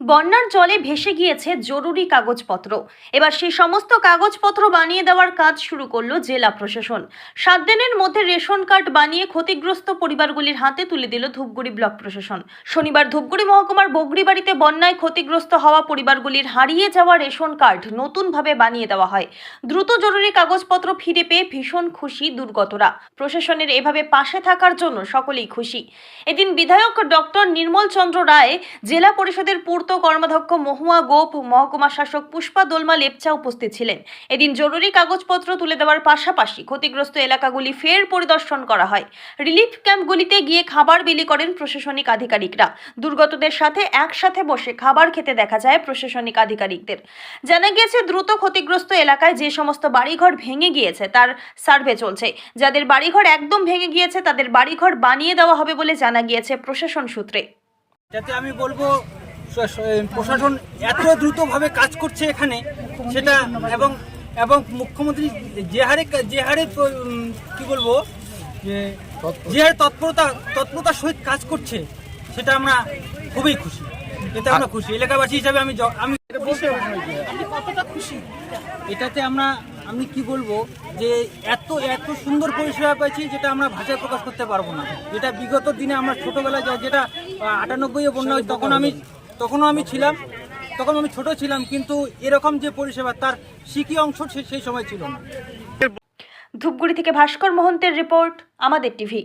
বন্যার জলে ভেসে গিয়েছে জরুরি কাগজপত্র। এবার সেই সমস্ত কাগজপত্র বানিয়ে দেওয়ার কাজ শুরু করল জেলা প্রশাসন। সাত দিনের মধ্যে রেশন কার্ড বানিয়ে ক্ষতিগ্রস্ত পরিবারগুলির হাতে তুলে দিল ধূপগুড়ি ব্লক প্রশাসন। শনিবার ধূপগুড়ি মহকুমার বগরিবাড়িতে বন্যায় ক্ষতিগ্রস্ত হওয়া পরিবারগুলির হারিয়ে যাওয়া রেশন কার্ড নতুনভাবে বানিয়ে দেওয়া হয়। দ্রুত জরুরি কাগজপত্র ফিরে পেয়ে ভীষণ খুশি দুর্গতরা। প্রশাসনের এভাবে পাশে থাকার জন্য সকলেই খুশি। এদিন বিধায়ক ডক্টর নির্মল চন্দ্র রায় জেলা পরিষদের পূর্ত কর্মাধ্যক্ষ মহুয়া গোপ, মহকুমা শাসক পুষ্পা দোলমা লেপচা উপস্থিত ছিলেন। এদিন জরুরি কাগজপত্র তুলে দেওয়ার পাশাপাশি ক্ষতিগ্রস্ত এলাকাগুলি ফের পরিদর্শন করা হয়। রিলিফ ক্যাম্পগুলিতে গিয়ে খাবার বিলি করেন প্রশাসনিক আধিকারিকরা। দুর্গতদের সাথে একসাথে বসে খাবার খেতে দেখা যায় প্রশাসনিক আধিকারিকদের। জানা গিয়েছে, দ্রুত ক্ষতিগ্রস্ত এলাকায় যে সমস্ত বাড়িঘর ভেঙে গিয়েছে তার সার্ভে চলছে। যাদের বাড়িঘর একদম ভেঙে গিয়েছে তাদের বাড়িঘর বানিয়ে দেওয়া হবে বলে জানা গিয়েছে প্রশাসন সূত্রে। যাতে আমি বলব প্রশাসন এত দ্রুতভাবে কাজ করছে এখানে সেটা এবং এবং মুখ্যমন্ত্রী যে হারে কা- যে হারে কি বলব যে যে হারে তৎপরতা তৎপরতার সহিত কাজ করছে সেটা আমরা খুবই খুশি। এতে আমরা খুশি। এলাকাবাসী হিসাবে আমি আমি এটাতে আমরা আমি কি বলব যে এত এত সুন্দর পরিষেবা পেয়েছি যেটা আমরা ভাষায় প্রকাশ করতে পারব না। যেটা বিগত দিনে আমরা ছোটবেলায় যা- যেটা আটানব্বই বন্যা হয় তখন আমি তখনও আমি ছিলাম, তখন আমি ছোট ছিলাম, কিন্তু এরকম যে পরিষেবা, তার সিকি অংশ সেই সময় ছিল না। ধূপগুড়ি থেকে ভাস্কর মহন্তের রিপোর্ট, আমাদের টিভি।